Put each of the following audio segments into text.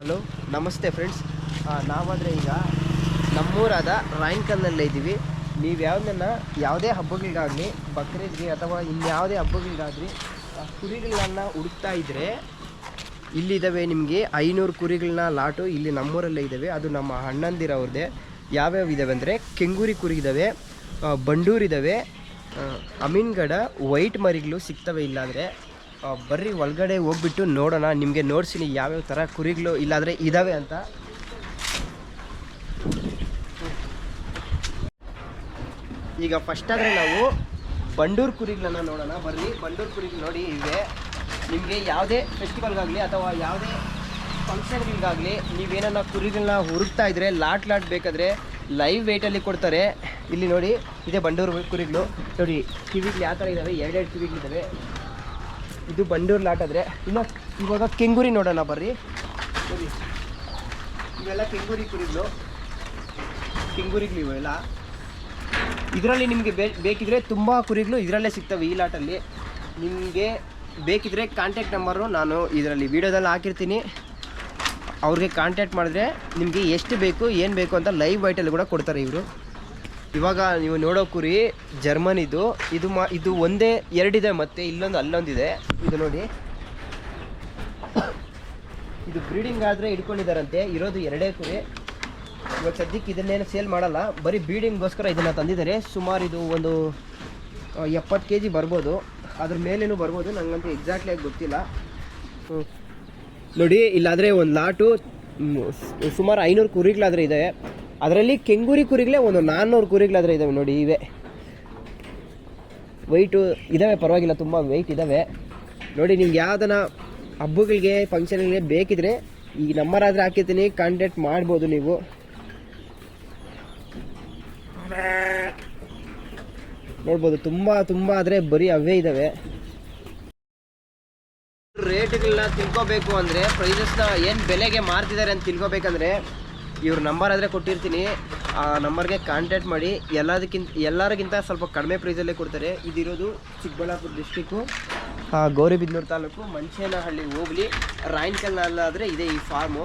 Hello ನಮಸ್ತೆ friends ನಾವಾದರೆ ಈಗ ನಮ್ಮೂರಾದ ರಾಯಂಕಲ್ನಲ್ಲೇ ಇದ್ದೀವಿ. ನೀವು ಯಾವ್ದನ್ನ ಯಾವುದೇ ಹಬ್ಬಗಳಿಗಾಗಲಿ ಬಕ್ರೀದ್ಗೆ ಅಥವಾ ಇನ್ಯಾವುದೇ ಹಬ್ಬಗಳಿಗಾಗಲಿ ಕುರಿಗಳನ್ನು ಹುಡುಕ್ತಾ ಇದ್ದರೆ ಇಲ್ಲಿದ್ದಾವೆ ನಿಮಗೆ ಐನೂರು ಕುರಿಗಳನ್ನ ಲಾಟು ಇಲ್ಲಿ ನಮ್ಮೂರಲ್ಲೇ ಇದ್ದಾವೆ ಅದು ನಮ್ಮ ಅಣ್ಣಂದಿರವ್ರದ್ದೇ ಯಾವ್ಯಾವ ಇದ್ದಾವೆ ಅಂದರೆ ಕೆಂಗೂರಿ ಕುರಿ ಇದ್ದಾವೆ ಆ, ಬಂಡೂರ್ ಇದ್ದಾವೆ ಆ, ಅಮೀನ್ಗಡ ವೈಟ್ ಮರಿಗಳು ಸಿಗ್ತವೆ ಇಲ್ಲಾಂದರೆ ಬರ್ರಿ ಒಳಗಡೆ ಹೋಗ್ಬಿಟ್ಟು ನೋಡೋಣ. ನಿಮಗೆ ನೋಡ್ಸಿನಿ ಯಾವ್ಯಾವ ಥರ ಕುರಿಗಳು ಇಲ್ಲಾದರೆ ಇದ್ದಾವೆ ಅಂತ. ಈಗ ಫಸ್ಟ್ ಆದರೆ ನಾವು ಬಂಡೂರು ಕುರಿಗಳನ್ನ ನೋಡೋಣ. ಬರ್ರಿ, ಬಂಡೂರು ಕುರಿಗಳು ನೋಡಿ ಇವೆ. ನಿಮಗೆ ಯಾವುದೇ ಫೆಸ್ಟಿವಲ್ಗಾಗಲಿ ಅಥವಾ ಯಾವುದೇ ಫಂಕ್ಷನ್ಗಳಿಗಾಗಲಿ ನೀವೇನನ್ನ ಕುರಿಗಳನ್ನ ಹುರುಕ್ತಾ ಇದ್ರೆ, ಲಾಟ್ ಲಾಟ್ ಬೇಕಾದರೆ ಲೈವ್ ವೆಯ್ಟಲ್ಲಿ ಕೊಡ್ತಾರೆ. ಇಲ್ಲಿ ನೋಡಿ, ಇದೆ ಬಂಡೂರು ಕುರಿಗಳು. ನೋಡಿ ಕಿವಿಗಳು ಯಾವ ಥರ ಇದ್ದಾವೆ ಎರಡೆರಡು ಕಿವಿಗಳಿದ್ದಾವೆ ಇದು ಬಂಡೂರು ಲಾಟ್ ಆದರೆ. ಇನ್ನು ಇವಾಗ ಕೆಂಗುರಿ ನೋಡೋಣ ಬರ್ರಿ. ಸರಿ ಇವೆಲ್ಲ ಕೆಂಗುರಿ ಕುರಿಗಳು. ಕೆಂಗೂರಿಗಳು ಇವೆಲ್ಲ ಇದರಲ್ಲಿ ನಿಮಗೆ ಬೇಕಿದ್ರೆ ತುಂಬ ಕುರಿಗಳು ಇದರಲ್ಲೇ ಸಿಗ್ತವೆ ಈ ಲಾಟಲ್ಲಿ ನಿಮಗೆ ಬೇಕಿದ್ರೆ ಕಾಂಟ್ಯಾಕ್ಟ್ ನಂಬರು ನಾನು ಇದರಲ್ಲಿ ವಿಡಿಯೋದಲ್ಲಿ ಹಾಕಿರ್ತೀನಿ. ಅವ್ರಿಗೆ ಕಾಂಟ್ಯಾಕ್ಟ್ ಮಾಡಿದ್ರೆ ನಿಮಗೆ ಎಷ್ಟು ಬೇಕು, ಏನು ಬೇಕು ಅಂತ ಲೈವ್ ವೈಟಲ್ಲಿ ಕೂಡ ಕೊಡ್ತಾರೆ ಇವರು. ಇವಾಗ ನೀವು ನೋಡೋ ಕುರಿ ಜರ್ಮನಿದು. ಇದು ಮಾ ಇದು ಒಂದೇ ಎರಡಿದೆ ಮತ್ತೆ ಇಲ್ಲೊಂದು ಅಲ್ಲೊಂದಿದೆ. ಇದು ನೋಡಿ. ಇದು ಬ್ರೀಡಿಂಗ್ ಆದರೆ ಇಟ್ಕೊಂಡಿದ್ದಾರಂತೆ ಇರೋದು ಎರಡೇ ಕುರಿ. ಇವಾಗ ಸದ್ಯಕ್ಕೆ ಇದನ್ನೇನು ಸೇಲ್ ಮಾಡಲ್ಲ. ಬರೀ ಬ್ರೀಡಿಂಗ್ಗೋಸ್ಕರ ಇದನ್ನು ತಂದಿದ್ದಾರೆ. ಸುಮಾರು ಇದು ಒಂದು ಎಪ್ಪತ್ತು ಕೆ ಜಿ ಬರ್ಬೋದು. ಅದ್ರ ಮೇಲೇನು ಬರ್ಬೋದು. ನನಗಂತೂ ಎಕ್ಸಾಕ್ಟ್ಲಿ ಆಗಿ ಗೊತ್ತಿಲ್ಲ. ನೋಡಿ, ಇಲ್ಲಾದರೆ ಒಂದು ಲಾಟು ಸುಮಾರು ಐನೂರು ಕುರಿಗಳಾದರೆ ಇದೆ. ಅದರಲ್ಲಿ ಕೆಂಗೂರಿ ಕುರಿಗಳೇ ಒಂದು ನಾನ್ನೂರು ಕುರಿಗಳಾದರೆ ಇದ್ದಾವೆ ನೋಡಿ, ಇವೆ. ವೆಯ್ಟು ಇದ್ದಾವೆ ಪರವಾಗಿಲ್ಲ, ತುಂಬ ವೆಯ್ಟ್ ಇದ್ದಾವೆ ನೋಡಿ ನಿಮ್ಗೆ ಯಾವ್ದನ ಹಬ್ಬಗಳಿಗೆ ಫಂಕ್ಷನ್ಗಳಿಗೆ ಬೇಕಿದ್ರೆ ಈ ನಂಬರ್ ಆದರೆ ಹಾಕಿರ್ತೀನಿ ಕಾಂಟ್ಯಾಕ್ಟ್ ಮಾಡ್ಬೋದು ನೀವು. ನೋಡ್ಬೋದು, ತುಂಬ ತುಂಬ ಆದರೆ ಬರೀ ಅವೇ ಇದ್ದಾವೆ ರೇಟ್ಗಳನ್ನ ತಿಳ್ಕೊಬೇಕು ಅಂದರೆ ಪ್ರೈಸಸ್ನ ಏನು ಬೆಲೆಗೆ ಮಾರ್ತಿದ್ದಾರೆ ಅಂತ ತಿಳ್ಕೊಬೇಕಂದ್ರೆ ಇವ್ರ ನಂಬರ್ ಆದರೆ ಕೊಟ್ಟಿರ್ತೀನಿ. ಆ ನಂಬರ್ಗೆ ಕಾಂಟ್ಯಾಕ್ಟ್ ಮಾಡಿ. ಎಲ್ಲದಕ್ಕಿಂತ, ಎಲ್ಲರಿಗಿಂತ ಸ್ವಲ್ಪ ಕಡಿಮೆ ಪ್ರೈಸಲ್ಲೇ ಕೊಡ್ತಾರೆ. ಇದಿರೋದು ಚಿಕ್ಕಬಳ್ಳಾಪುರ ಡಿಸ್ಟಿಕ್ಕು ಗೌರಿಬಿದನೂರು ತಾಲೂಕು ಮಂಚೇನಹಳ್ಳಿ ಹೋಗ್ಲಿ ರಾಯನ್ಕಲ್ನಲ್ಲಾದರೆ ಇದೆ ಈ ಫಾರ್ಮು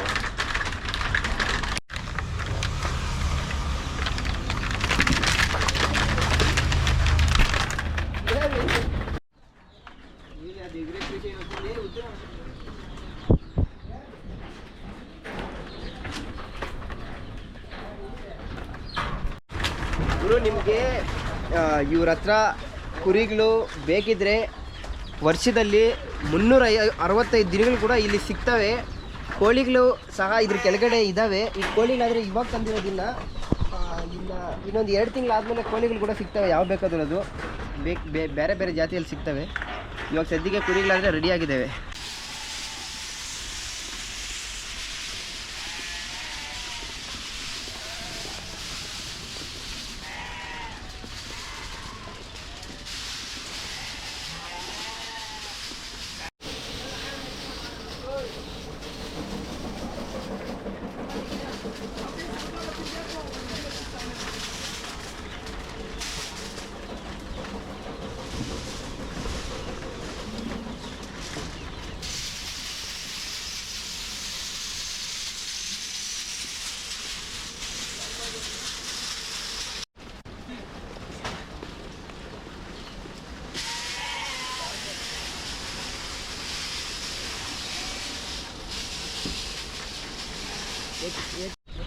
ಗುರು, ನಿಮಗೆ ಇವ್ರ ಹತ್ರ ಕುರಿಗಳು ಬೇಕಿದ್ರೆ ವರ್ಷದಲ್ಲಿ ಮುನ್ನೂರ ಅರವತ್ತೈದು ದಿನಗಳು ಕೂಡ ಇಲ್ಲಿ ಸಿಗ್ತವೆ. ಕೋಳಿಗಳು ಸಹ ಇದ್ರ ಕೆಳಗಡೆ ಇದ್ದಾವೆ ಈ ಕೋಳಿಗಳಾದರೆ ಇವಾಗ ತಂದಿರೋದಿಲ್ಲ ಇಲ್ಲ, ಇನ್ನೊಂದು ಎರಡು ತಿಂಗಳಾದಮೇಲೆ ಕೋಳಿಗಳು ಕೂಡ ಸಿಗ್ತವೆ. ಯಾವ ಬೇಕಾದರೂ ಅದು. ಬೇರೆ ಬೇರೆ ಜಾತಿಯಲ್ಲಿ ಸಿಗ್ತವೆ. ಇವಾಗ ಸದ್ಯಕ್ಕೆ ಕುರಿಗಳಾದರೆ ರೆಡಿಯಾಗಿದ್ದಾವೆ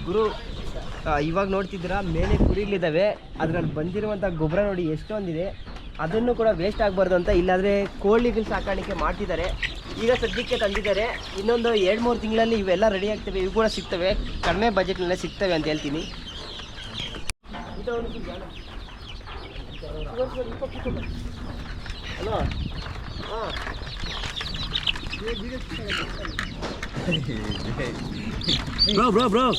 ಗುರು ಇವಾಗ ನೋಡ್ತಿದ್ದೀರಾ, ಮೇಲೆ ಕುರಿಗಳಿದ್ದಾವೆ. ಅದ್ರಲ್ಲಿ ಬಂದಿರುವಂಥ ಗೊಬ್ಬರ ನೋಡಿ ಎಷ್ಟೊಂದಿದೆ. ಅದನ್ನು ಕೂಡ ವೇಸ್ಟ್ ಆಗಬಾರ್ದು ಅಂತ ಇಲ್ಲಾಂದರೆ ಕೋಳಿಗಳು ಸಾಕಾಣಿಕೆ ಮಾಡ್ತಿದ್ದಾರೆ. ಈಗ ಸದ್ಯಕ್ಕೆ ತಂದಿದ್ದಾರೆ. ಇನ್ನೊಂದು ಎರಡು ಮೂರು ತಿಂಗಳಲ್ಲಿ ಇವೆಲ್ಲ ರೆಡಿ ಆಗ್ತವೆ. ಇವು ಕೂಡ ಸಿಗ್ತವೆ. ಕಡಿಮೆ ಬಜೆಟ್ನಲ್ಲೇ ಸಿಗ್ತವೆ ಅಂತ ಹೇಳ್ತೀನಿ. ಹಲೋ, ಹಾಂ. Bro, bro, bro.